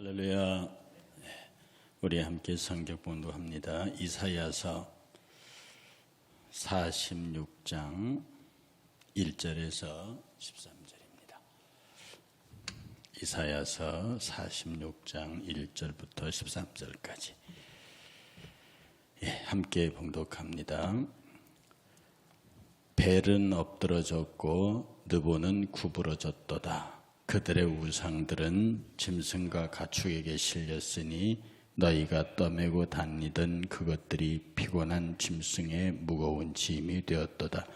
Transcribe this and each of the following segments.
할렐루야. 우리 함께 성경 봉독합니다. 이사야서 46장 1절에서 13절입니다. 이사야서 46장 1절부터 13절까지 예, 함께 봉독합니다. 벨은 엎드러졌고 느보는 구부러졌도다. 그들의 우상들은 짐승과 가축에게 실렸으니 너희가 떠매고 다니던 그것들이 피곤한 짐승의 무거운 짐이 되었도다.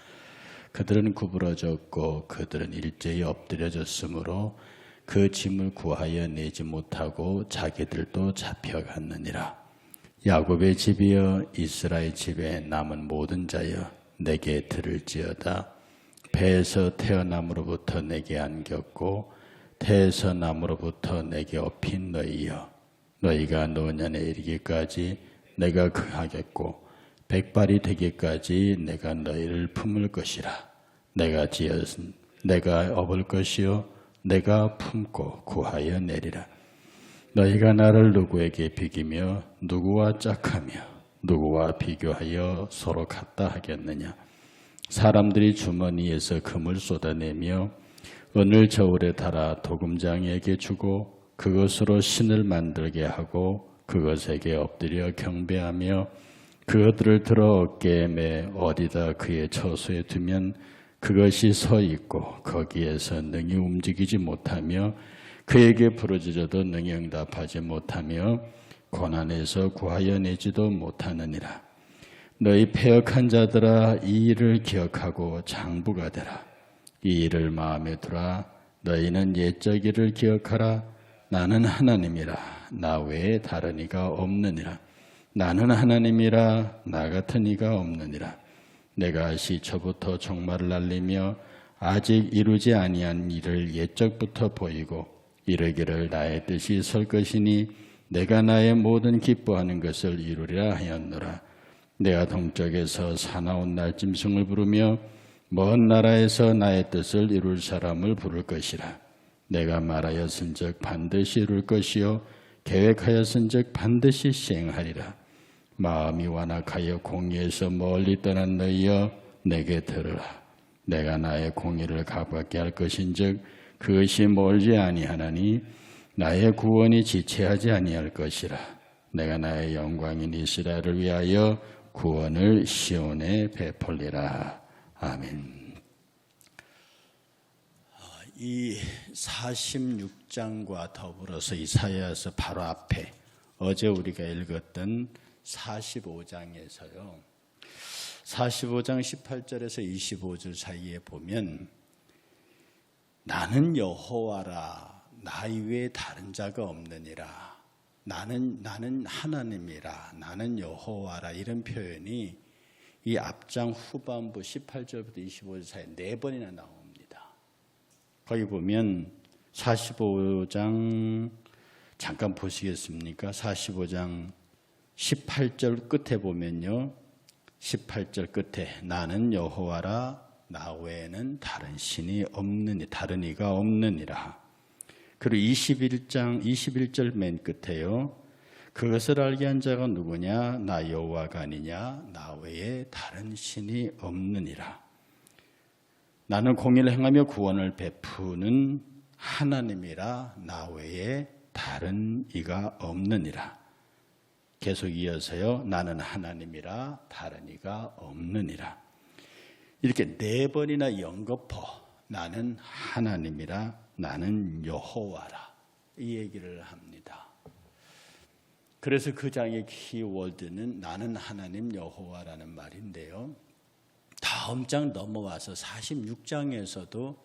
그들은 구부러졌고 그들은 일제히 엎드려졌으므로 그 짐을 구하여 내지 못하고 자기들도 잡혀갔느니라. 야곱의 집이여 이스라엘 집에 남은 모든 자여 내게 들을지어다. 배에서 태어남으로부터 내게 안겼고 태에서 남으로부터 내게 업힌 너희여 너희가 노년에 이르기까지 내가 그하겠고 백발이 되기까지 내가 너희를 품을 것이라. 내가 지었은 내가 업을 것이요 내가 품고 구하여 내리라. 너희가 나를 누구에게 비기며 누구와 짝하며 누구와 비교하여 서로 같다 하겠느냐? 사람들이 주머니에서 금을 쏟아내며 은을 저울에 달아 도금장에게 주고 그것으로 신을 만들게 하고 그것에게 엎드려 경배하며 그것들을 들어 어깨에 매 어디다 그의 처소에 두면 그것이 서 있고 거기에서 능히 움직이지 못하며 그에게 부르짖어도 능히 응답하지 못하며 고난에서 구하여 내지도 못하느니라. 너희 폐역한 자들아 이 일을 기억하고 장부가 되라. 이 일을 마음에 두라. 너희는 옛적 일을 기억하라. 나는 하나님이라. 나 외에 다른 이가 없느니라. 나는 하나님이라. 나 같은 이가 없느니라. 내가 시초부터 종말을 날리며 아직 이루지 아니한 일을 옛적부터 보이고 이르기를 나의 뜻이 설 것이니 내가 나의 모든 기뻐하는 것을 이루리라 하였노라. 내가 동쪽에서 사나운 날 짐승을 부르며 먼 나라에서 나의 뜻을 이룰 사람을 부를 것이라. 내가 말하였은즉 반드시 이룰 것이요 계획하였은즉 반드시 시행하리라. 마음이 완악하여 공의에서 멀리 떠난 너희여 내게 들으라. 내가 나의 공의를 가깝게 할 것인즉 그것이 멀지 아니하나니 나의 구원이 지체하지 아니할 것이라. 내가 나의 영광인 이스라엘을 위하여 구원을 시온에 베풀리라. 아멘. 이 46장과 더불어서 이사야서 바로 앞에 어제 우리가 읽었던 45장에서요. 45장 18절에서 25절 사이에 보면 나는 여호와라 나 이외에 다른 자가 없느니라 나는 나는 하나님이라 나는 여호와라 이런 표현이 이 앞장 후반부 18절부터 25절 사이 네 번이나 나옵니다. 거기 보면 45장 잠깐 보시겠습니까? 45장 18절 끝에 보면요. 18절 끝에 나는 여호와라 나 외에는 다른 신이 없느니 다른 이가 없느니라. 그리고 21장 21절 맨 끝에요. 그것을 알게 한 자가 누구냐? 나 여호와가 아니냐? 나 외에 다른 신이 없느니라. 나는 공의를 행하며 구원을 베푸는 하나님이라 나 외에 다른 이가 없느니라. 계속 이어서요. 나는 하나님이라 다른 이가 없느니라. 이렇게 네 번이나 연거푸 나는 하나님이라 나는 여호와라 이 얘기를 합니다. 그래서 그 장의 키워드는 나는 하나님 여호와라는 말인데요. 다음 장 넘어와서 46장에서도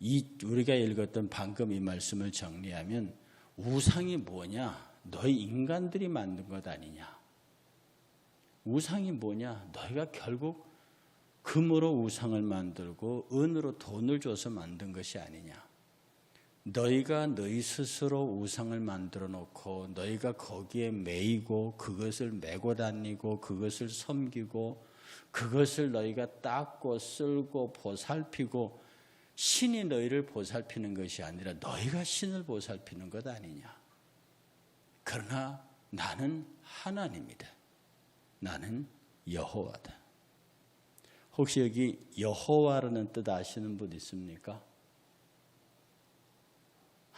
이 우리가 읽었던 방금 이 말씀을 정리하면 우상이 뭐냐? 너희 인간들이 만든 것 아니냐? 우상이 뭐냐? 너희가 결국 금으로 우상을 만들고 은으로 돈을 줘서 만든 것이 아니냐? 너희가 너희 스스로 우상을 만들어 놓고 너희가 거기에 매이고 그것을 메고 다니고 그것을 섬기고 그것을 너희가 닦고 쓸고 보살피고 신이 너희를 보살피는 것이 아니라 너희가 신을 보살피는 것 아니냐. 그러나 나는 하나님이다. 나는 여호와다. 혹시 여기 여호와라는 뜻 아시는 분 있습니까?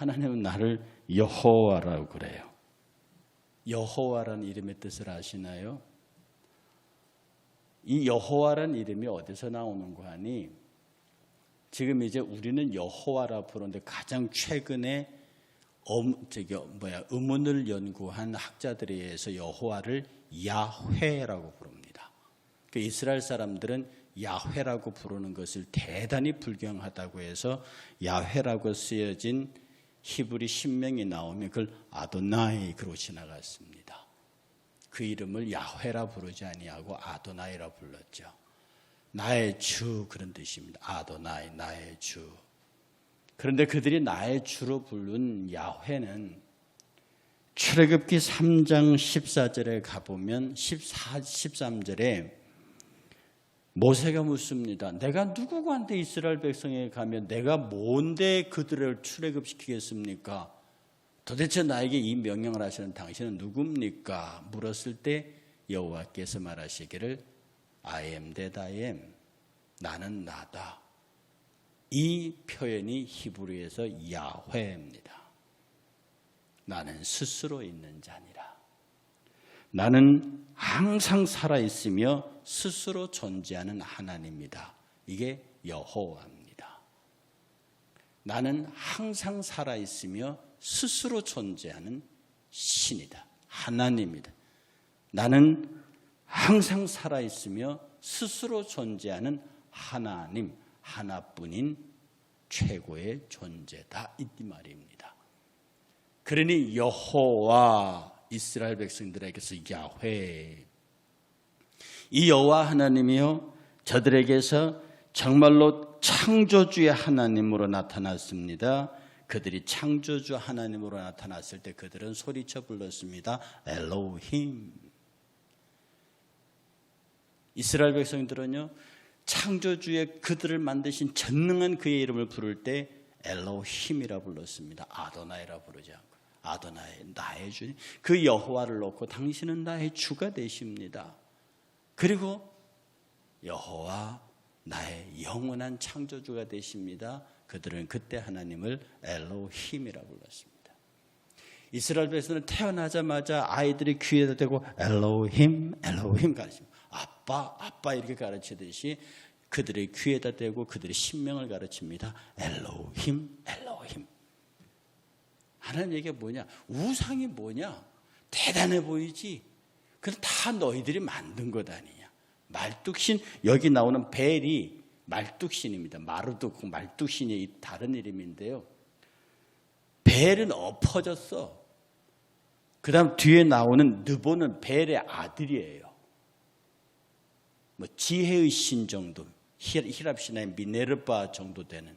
하나님은 나를 여호와라고 그래요. 여호와라는 이름의 뜻을 아시나요? 이 여호와라는 이름이 어디서 나오는 거 하니 지금 이제 우리는 여호와라 부르는데 가장 최근에 음, 저기 뭐야 음운을 연구한 학자들에 의해서 여호와를 야훼라고 부릅니다. 그 이스라엘 사람들은 야훼라고 부르는 것을 대단히 불경하다고 해서 야훼라고 쓰여진 히브리 신명이 나오면 그걸 아도나이 그로 지나갔습니다. 그 이름을 야훼라 부르지 아니하고 아도나이라 불렀죠. 나의 주 그런 뜻입니다. 아도나이 나의 주. 그런데 그들이 나의 주로 부른 야훼는 출애굽기 3장 14절에 가보면 14, 13절에 모세가 묻습니다. 내가 누구한테 이스라엘 백성에 가면 내가 뭔데 그들을 출애굽시키겠습니까? 도대체 나에게 이 명령을 하시는 당신은 누굽니까? 물었을 때 여호와께서 말하시기를 I am that I am. 나는 나다. 이 표현이 히브리에서 야훼입니다. 나는 스스로 있는 자니라. 나는 항상 살아 있으며 스스로 존재하는 하나님이다. 이게 여호와입니다. 나는 항상 살아 있으며 스스로 존재하는 신이다. 하나님이다. 나는 항상 살아 있으며 스스로 존재하는 하나님 하나뿐인 최고의 존재다 이 말입니다. 그러니 여호와 이스라엘 백성들에게서 야훼 이 여호와 하나님이요 저들에게서 정말로 창조주의 하나님으로 나타났습니다. 그들이 창조주 하나님으로 나타났을 때 그들은 소리쳐 불렀습니다. 엘로힘. 이스라엘 백성들은요 창조주의 그들을 만드신 전능한 그의 이름을 부를 때 엘로힘이라 불렀습니다. 아도나이라 부르지 않고 아도나이 나의 주님 그 여호와를 놓고 당신은 나의 주가 되십니다. 그리고 여호와 나의 영원한 창조주가 되십니다. 그들은 그때 하나님을 엘로힘이라 불렀습니다. 이스라엘 백성은 태어나자마자 아이들이 귀에다 대고 엘로힘 엘로힘 가르칩니다. 아빠 아빠 이렇게 가르치듯이 그들의 귀에다 대고 그들의 신명을 가르칩니다. 엘로힘 엘로힘 하나님 얘기가 뭐냐 우상이 뭐냐 대단해 보이지 그건 다 너희들이 만든 것 아니냐 말뚝신 여기 나오는 벨이 말뚝신입니다. 마르둑 말뚝신이 다른 이름인데요. 벨은 엎어졌어. 그 다음 뒤에 나오는 느보는 벨의 아들이에요. 뭐 지혜의 신 정도, 히랍 신화의 미네르바 정도 되는.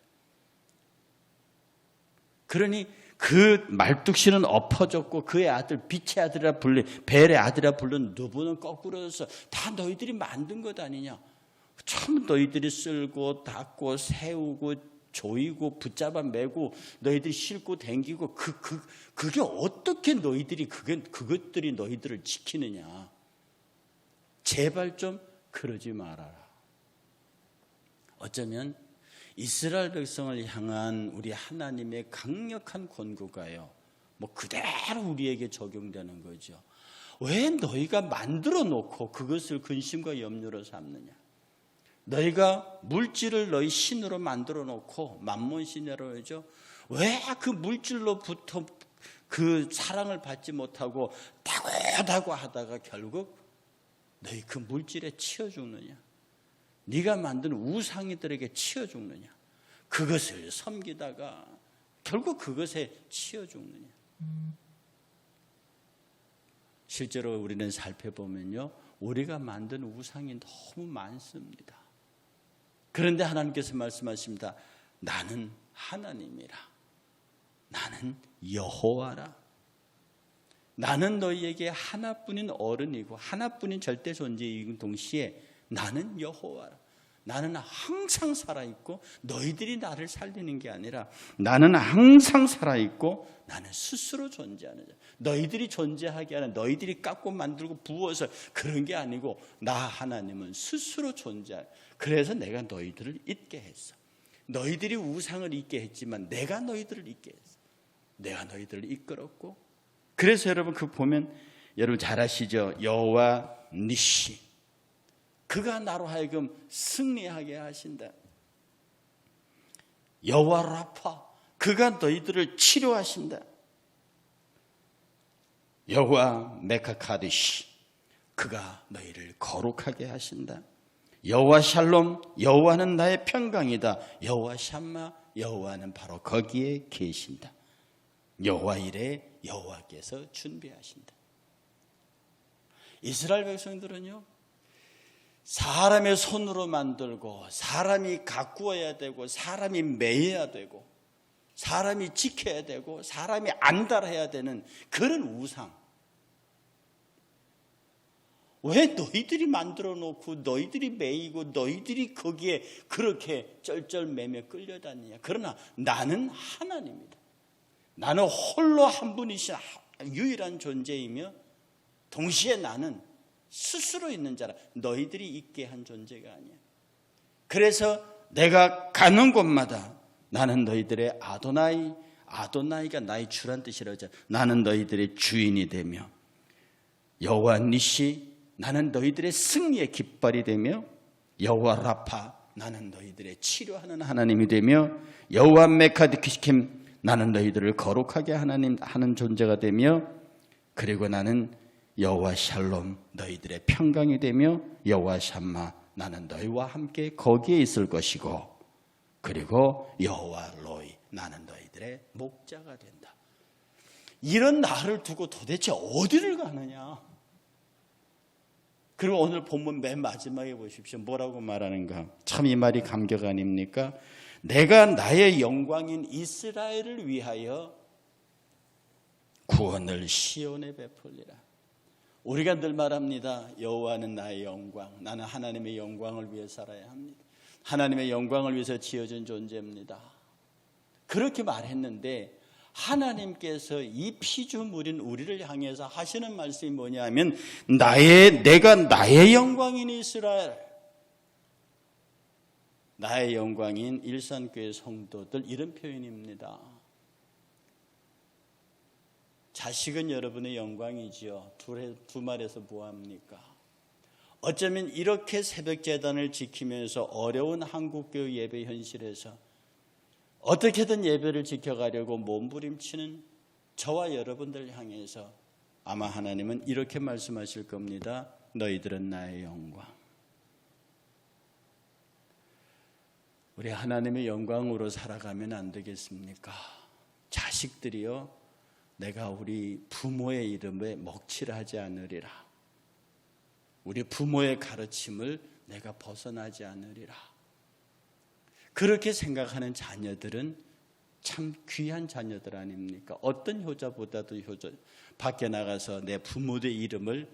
그러니 그 말뚝신은 엎어졌고 그의 아들 빛의 아들이라 불리 벨의 아들이라 불른 누부는 거꾸로서 다 너희들이 만든 것 아니냐? 참 너희들이 쓸고 닦고 세우고 조이고 붙잡아 매고 너희들이 싣고 댕기고 그, 그, 그게 어떻게 너희들이 그게, 그것들이 너희들을 지키느냐. 제발 좀 그러지 말아라. 어쩌면 이스라엘 백성을 향한 우리 하나님의 강력한 권고가요. 뭐 그대로 우리에게 적용되는 거죠. 왜 너희가 만들어 놓고 그것을 근심과 염려로 삼느냐? 너희가 물질을 너희 신으로 만들어 놓고 만몬신이라고 하죠. 왜 그 물질로부터 그 사랑을 받지 못하고 다고다고 하다가 결국 너희 그 물질에 치여 죽느냐? 네가 만든 우상이들에게 치여 죽느냐? 그것을 섬기다가 결국 그것에 치여 죽느냐? 실제로 우리는 살펴보면요. 우리가 만든 우상이 너무 많습니다. 그런데 하나님께서 말씀하십니다. 나는 하나님이라. 나는 여호와라. 나는 너희에게 하나뿐인 어른이고 하나뿐인 절대 존재이고 동시에 나는 여호와라. 나는 항상 살아있고 너희들이 나를 살리는 게 아니라 나는 항상 살아있고 나는 스스로 존재하는 자. 너희들이 존재하게 하는 너희들이 깎고 만들고 부어서 그런 게 아니고 나 하나님은 스스로 존재할. 그래서 내가 너희들을 잊게 했어. 너희들이 우상을 잊게 했지만 내가 너희들을 잊게 했어. 내가 너희들을 이끌었고 그래서 여러분 그 보면 여러분 잘 아시죠? 여호와 니시 그가 나로 하여금 승리하게 하신다. 여호와 라파 그가 너희들을 치료하신다. 여호와 메카카디시 그가 너희를 거룩하게 하신다. 여호와 샬롬 여호와는 나의 평강이다. 여호와 샴마 여호와는 바로 거기에 계신다. 여호와 이래 여호와께서 준비하신다. 이스라엘 백성들은요. 사람의 손으로 만들고 사람이 가꾸어야 되고 사람이 매여야 되고 사람이 지켜야 되고 사람이 안달해야 되는 그런 우상. 왜 너희들이 만들어 놓고 너희들이 매이고 너희들이 거기에 그렇게 쩔쩔매며 끌려다니냐. 그러나 나는 하나님이다. 나는 홀로 한 분이신 유일한 존재이며 동시에 나는 스스로 있는 자라 너희들이 있게 한 존재가 아니야. 그래서 내가 가는 곳마다 나는 너희들의 아도나이 아도나이가 나의 주란 뜻이라죠. 나는 너희들의 주인이 되며 여호와 니시 나는 너희들의 승리의 깃발이 되며 여호와 라파 나는 너희들의 치료하는 하나님이 되며 여호와 메카드키시킴 나는 너희들을 거룩하게 하나님 하는 존재가 되며 그리고 나는 여호와 샬롬 너희들의 평강이 되며 여호와 샴마 나는 너희와 함께 거기에 있을 것이고 그리고 여호와 로이 나는 너희들의 목자가 된다. 이런 나를 두고 도대체 어디를 가느냐? 그리고 오늘 본문 맨 마지막에 보십시오. 뭐라고 말하는가? 참 이 말이 감격 아닙니까? 내가 나의 영광인 이스라엘을 위하여 구원을 시온에 베풀리라. 우리가 늘 말합니다. 여호와는 나의 영광. 나는 하나님의 영광을 위해 살아야 합니다. 하나님의 영광을 위해서 지어진 존재입니다. 그렇게 말했는데 하나님께서 이 피조물인 우리를 향해서 하시는 말씀이 뭐냐면 나의 내가 나의 영광인 이스라엘 나의 영광인 일산교회 성도들 이런 표현입니다. 자식은 여러분의 영광이지요. 두, 두 말에서 뭐합니까? 어쩌면 이렇게 새벽 재단을 지키면서 어려운 한국교회 예배 현실에서 어떻게든 예배를 지켜가려고 몸부림치는 저와 여러분들 향해서 아마 하나님은 이렇게 말씀하실 겁니다. 너희들은 나의 영광. 우리 하나님의 영광으로 살아가면 안 되겠습니까? 자식들이요. 내가 우리 부모의 이름에 먹칠하지 않으리라. 우리 부모의 가르침을 내가 벗어나지 않으리라. 그렇게 생각하는 자녀들은 참 귀한 자녀들 아닙니까? 어떤 효자보다도 효자. 밖에 나가서 내 부모의 이름을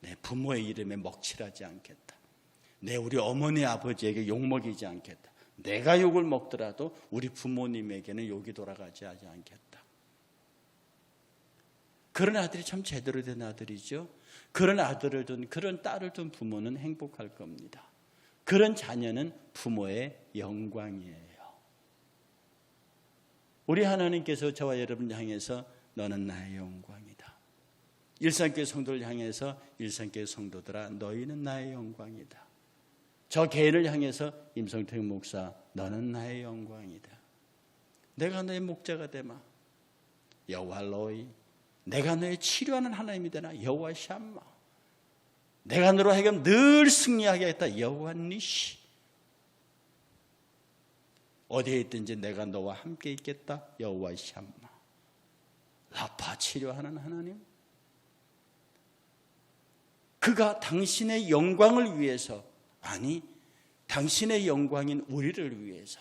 내 부모의 이름에 먹칠하지 않겠다. 내 우리 어머니 아버지에게 욕 먹이지 않겠다. 내가 욕을 먹더라도 우리 부모님에게는 욕이 돌아가지 않겠다. 그런 아들이 참 제대로 된 아들이죠. 그런 아들을 둔, 그런 딸을 둔 부모는 행복할 겁니다. 그런 자녀는 부모의 영광이에요. 우리 하나님께서 저와 여러분 향해서 너는 나의 영광이다. 일산교회 성도를 향해서 일산교회 성도들아 너희는 나의 영광이다. 저 개인을 향해서 임성택 목사 너는 나의 영광이다. 내가 너의 목자가 되마. 여호와 로이 내가 너의 치료하는 하나님이 되나 여호와 샴마. 내가 너로 하여금 늘 승리하게 하겠다 여호와 니시. 어디에 있든지 내가 너와 함께 있겠다 여호와 샴마. 라파 치료하는 하나님. 그가 당신의 영광을 위해서 아니 당신의 영광인 우리를 위해서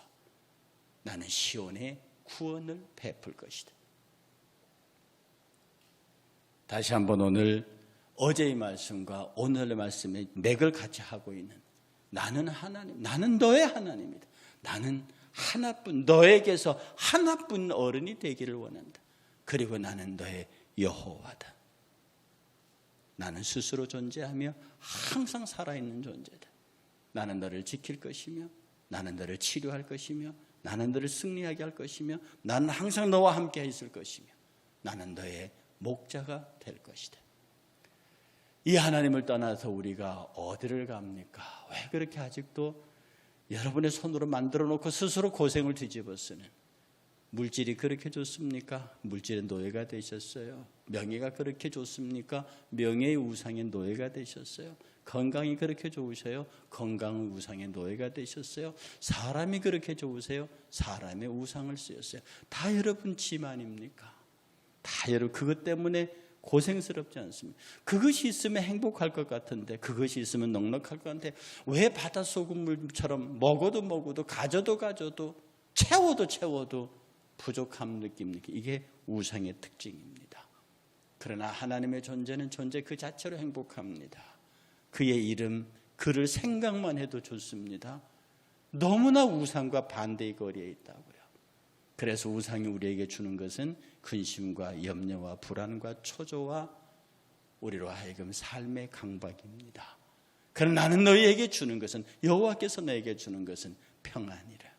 나는 시온의 구원을 베풀 것이다. 다시 한번 오늘 어제의 말씀과 오늘의 말씀의 맥을 같이 하고 있는 나는 하나님, 나는 너의 하나님이다. 나는 하나뿐 너에게서 하나뿐 어른이 되기를 원한다. 그리고 나는 너의 여호와다. 나는 스스로 존재하며 항상 살아있는 존재다. 나는 너를 지킬 것이며 나는 너를 치료할 것이며 나는 너를 승리하게 할 것이며 나는 항상 너와 함께 있을 것이며 나는 너의 목자가 될 것이다. 이 하나님을 떠나서 우리가 어디를 갑니까? 왜 그렇게 아직도 여러분의 손으로 만들어 놓고 스스로 고생을 뒤집어 쓰는 물질이 그렇게 좋습니까? 물질의 노예가 되셨어요. 명예가 그렇게 좋습니까? 명예의 우상의 노예가 되셨어요. 건강이 그렇게 좋으세요? 건강 우상의 노예가 되셨어요. 사람이 그렇게 좋으세요? 사람의 우상을 쓰였어요. 다 여러분 지만입니까? 다 여러분 그것 때문에 고생스럽지 않습니까? 그것이 있으면 행복할 것 같은데 그것이 있으면 넉넉할 것 같은데 왜 바닷소금물처럼 먹어도 먹어도 가져도 가져도 채워도 채워도 부족함 느낍니까? 이게 우상의 특징입니다. 그러나 하나님의 존재는 존재 그 자체로 행복합니다. 그의 이름, 그를 생각만 해도 좋습니다. 너무나 우상과 반대의 거리에 있다고요. 그래서 우상이 우리에게 주는 것은 근심과 염려와 불안과 초조와 우리로 하여금 삶의 강박입니다. 그러나 나는 너희에게 주는 것은 여호와께서 너에게 주는 것은 평안이라.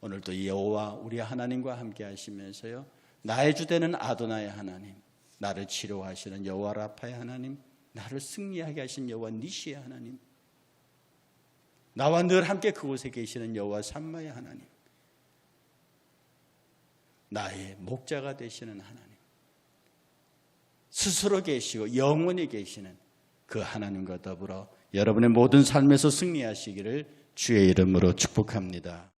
오늘도 이 여호와 우리 하나님과 함께 하시면서요. 나의 주되는 아도나의 하나님, 나를 치료하시는 여호와 라파의 하나님, 나를 승리하게 하신 여호와 니시의 하나님, 나와 늘 함께 그곳에 계시는 여호와 삼마의 하나님, 나의 목자가 되시는 하나님, 스스로 계시고 영원히 계시는 그 하나님과 더불어 여러분의 모든 삶에서 승리하시기를 주의 이름으로 축복합니다.